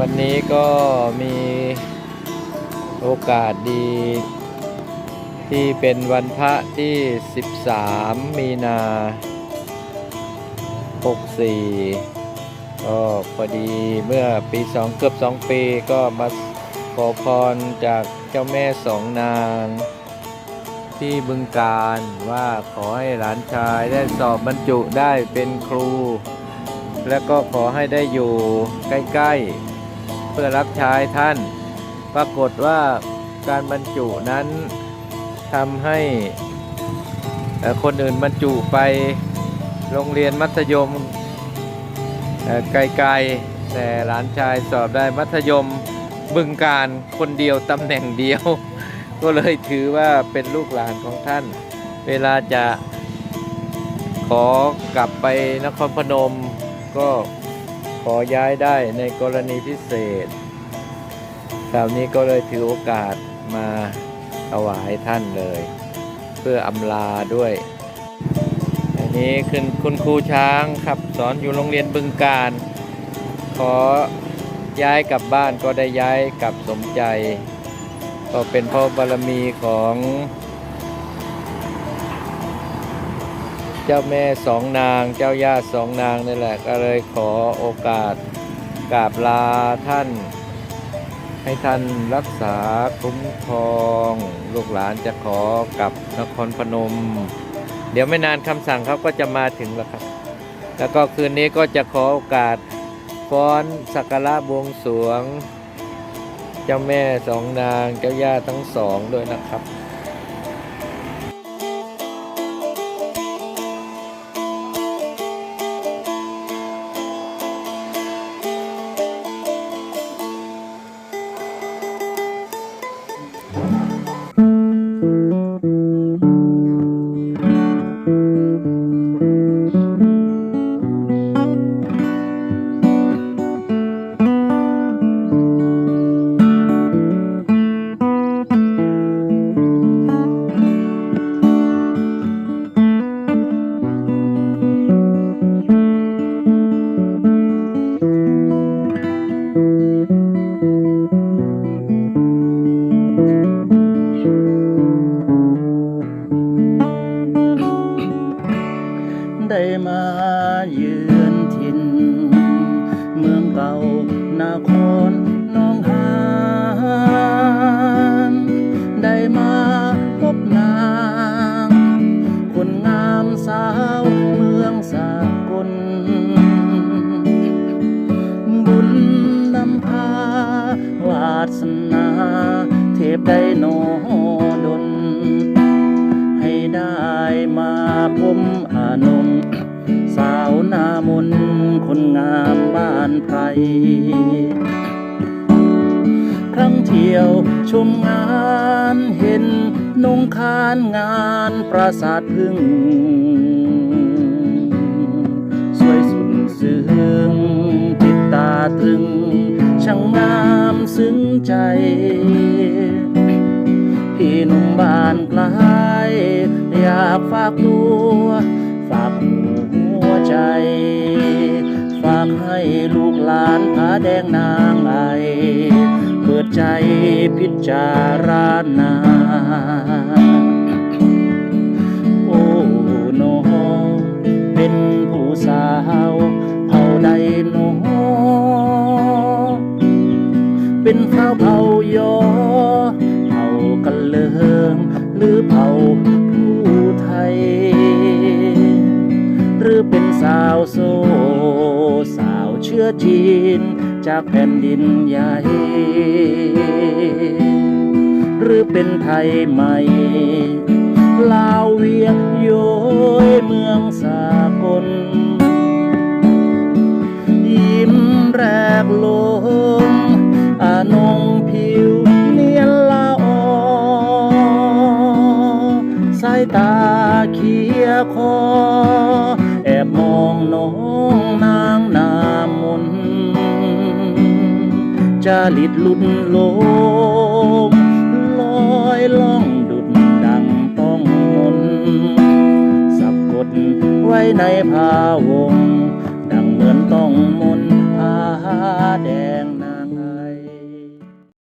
วันนี้ก็มีโอกาสดี ที่เป็นวันพระที่ 13 มีนา 64 ก็พอดีเมื่อปีสองเกือบสองปีก็มาขอพรจากเจ้าแม่สองนาง ที่บึงการว่าขอให้หลานชายได้สอบบรรจุได้เป็นครู และก็ขอให้ได้อยู่ใกล้ ๆ เพื่อรับใช้ท่าน ปรากฏว่าการบรรจุนั้นทำให้คนอื่นบรรจุไปโรงเรียนมัธยมไกลๆ แต่หลานชายสอบได้มัธยมบึงการคนเดียวตำแหน่งเดียว ก็เลยถือว่าเป็นลูกหลานของท่าน เวลาจะขอกลับไปนครพนมก็ ขอย้ายได้ในกรณีพิเศษ คราวนี้ก็เลยถือโอกาสมาถวายท่านเลย เพื่ออำลาด้วย อันนี้คือคุณครูช้างครับสอนอยู่โรงเรียนบึงการ ขอย้ายกลับบ้านก็ได้ย้ายกลับสมใจ ก็เป็นเพราะบารมีของ เจ้าแม่สองนาง เจ้าย่าสองนางนี่แหละก็เลยขอโอกาสกราบลาท่าน ให้ท่านรักษาคุ้มครอง ลูกหลานจะขอกลับนครพนม เดี๋ยวไม่นานคำสั่งเขาก็จะมาถึงแล้วครับ แล้วก็คืนนี้ก็จะขอโอกาสฟ้อนสักการะบวงสรวง เจ้าแม่สองนางเจ้าย่าทั้งสองด้วยนะครับ เยือนถิ่น เมืองเก่านครน้องหานได้มาพบนาง คนงามสาวเมืองสากล บุญนำพาวาสนา เทพได้นด งามบ้านไพรครั้งเที่ยวชมงานเห็นนงคานงานปราสาทพึ่ง สวยสุดซึ้งติดตาตรึง ช่างงามซึ้งใจ พี่นุ่มบ้านไกลอยากฝากตัว ฝากหัวใจากให้ลูกหลานผาแดงนางไอเปิดใจพิจารณา โอ้โนเป็นผู้สาวเผ่าใดโนเป็นเผ่าเผ่ายอเผากันเลิงหรือเผาผู้ไทย หรือเป็นสาวโซ ชื้อจีน จากแผ่นดินใหญ่ หรือเป็นไทยใหม่ ลาวเวียงโยยเมืองสากล ยิ้มแรกลงอานงผิวเนียนละออสายตาเขียคอ แอบมองน้องนา จาลิดลุดลมลอยล่องดุดดังต้องมนสะกดไว้ในภาวง ดังเหมือนต้องมนผ้าแดง